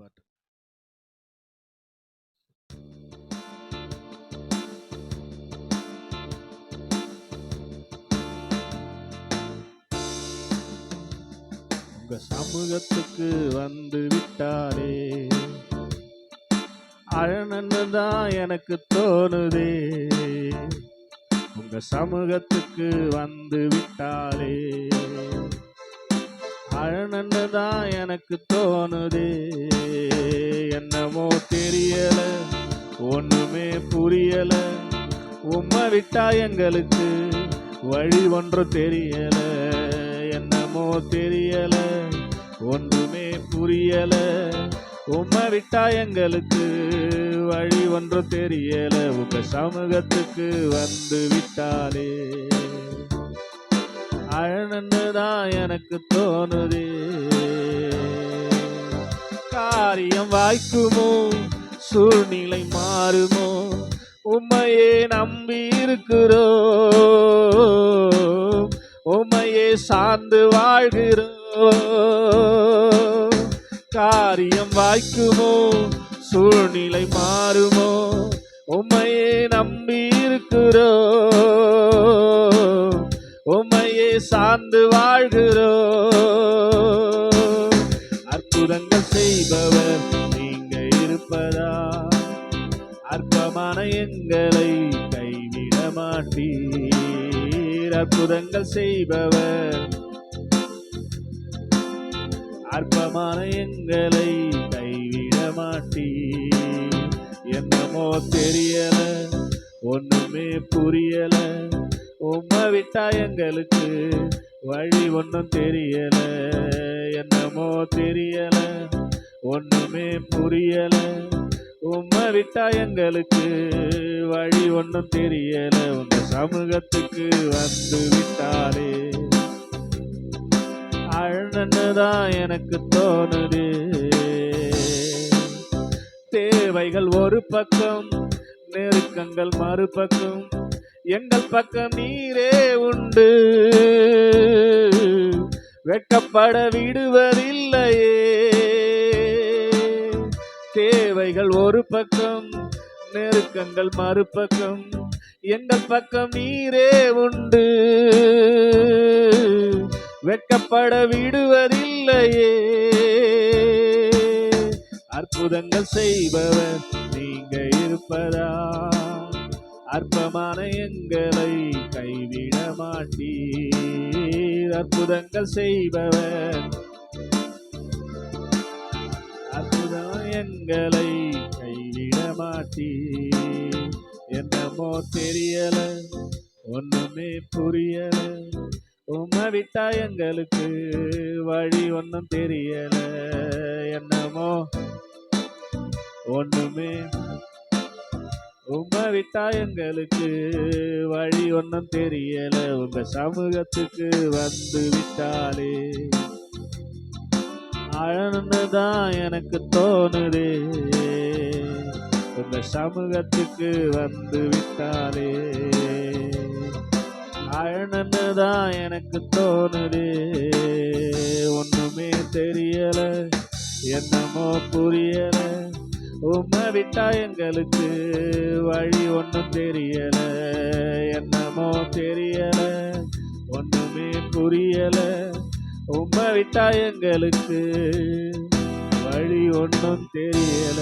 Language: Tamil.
பாட்டு உங்க சமூகத்துக்கு வந்து விட்டாரே அழனன்னு தான் எனக்கு தோணுதே. உங்க சமூகத்துக்கு வந்து விட்டாலே அழனன்னு தான் எனக்கு தோணுதே. என்னமோ தெரியல ஒண்ணுமே புரியல. உம்மை விட்டா எங்களுக்கு வழி ஒன்று தெரியல. என்னமோ தெரியல ஒன்றுமே புரியல. உம்மை விட்டா எங்களுக்கு வழி ஒன்று தெரியல. உங்க சமூகத்துக்கு வந்து விட்டாலே. அழனன்னு தான் எனக்கு தோணுது. காரியம் வாய்க்குமோ? சூழ்நிலை மாறுமோ? உம்மையே நம்பி இருக்கிறோம். உம்மையே சார்ந்து வாழ்கிறோம். காரியம் வாய்க்குமோ? சூழ்நிலை மாறுமோ? உம்மையே நம்பி இருக்கிறோம். உம்மை சார்ந்து வாழ்கிறோம். அற்புதங்கள் செய்பவர் நீங்க இருப்பதா? அற்பமான எங்களை கைவிட மாட்டீர். அற்புதங்கள் செய்பவர். அற்பமான எங்களை கைவிட மாட்டீர். என்னமோ தெரியல ஒண்ணுமே புரியல. உம்மை விட்டா எங்களுக்கு வழி ஒன்றும் தெரியல. என்னமோ தெரியல. ஒன்றுமே புரியல. உம்மை விட்டா எங்களுக்கு வழி ஒன்றும் தெரியல. உங்க சமூகத்துக்கு வந்து விட்டாரே அழன்னு தான் எனக்கு தோணுது. தேவைகள் ஒரு பக்கம் நெருக்கங்கள் மறுபக்கம். எங்கள் பக்கம் நீரே உண்டு. வெட்கப்பட விடுவதில்லையே. தேவைகள் ஒரு பக்கம் நெருக்கங்கள் மறுபக்கம். எங்கள் பக்கம் நீரே உண்டு. வெட்கப்பட விடுவதில்லையே. அற்புதங்கள் செய்பவர் நீங்க இருப்பதா? அற்பமான எங்களை கைவிட மாட்டீர். அற்புதங்கள் செய்பவர். அற்புதம் எங்களை கைவிட மாட்டீர். என்னமோ தெரியல ஒண்ணுமே புரியல. உம்மை விட்டா எங்களுக்கு வழி ஒன்றும் தெரியல. என்னமோ ஒண்ணுமே உங்க விட்டா எங்களுக்கு வழி ஒன்றும் தெரியல. உங்க சமூகத்துக்கு வந்து விட்டாலே. அழன்னு தான் எனக்கு தோணுது. உங்க சமூகத்துக்கு வந்து விட்டாலே. அழன்னு தான் எனக்கு தோணுது. ஒண்ணுமே தெரியல. என்னமோ புரியலை. உம்மை விட்டா எங்களுக்கு வழி ஒன்றும் தெரியல. என்னமோ தெரியல. ஒன்றுமே புரியல. உம்மை விட்டா எங்களுக்கு வழி ஒன்றும் தெரியல.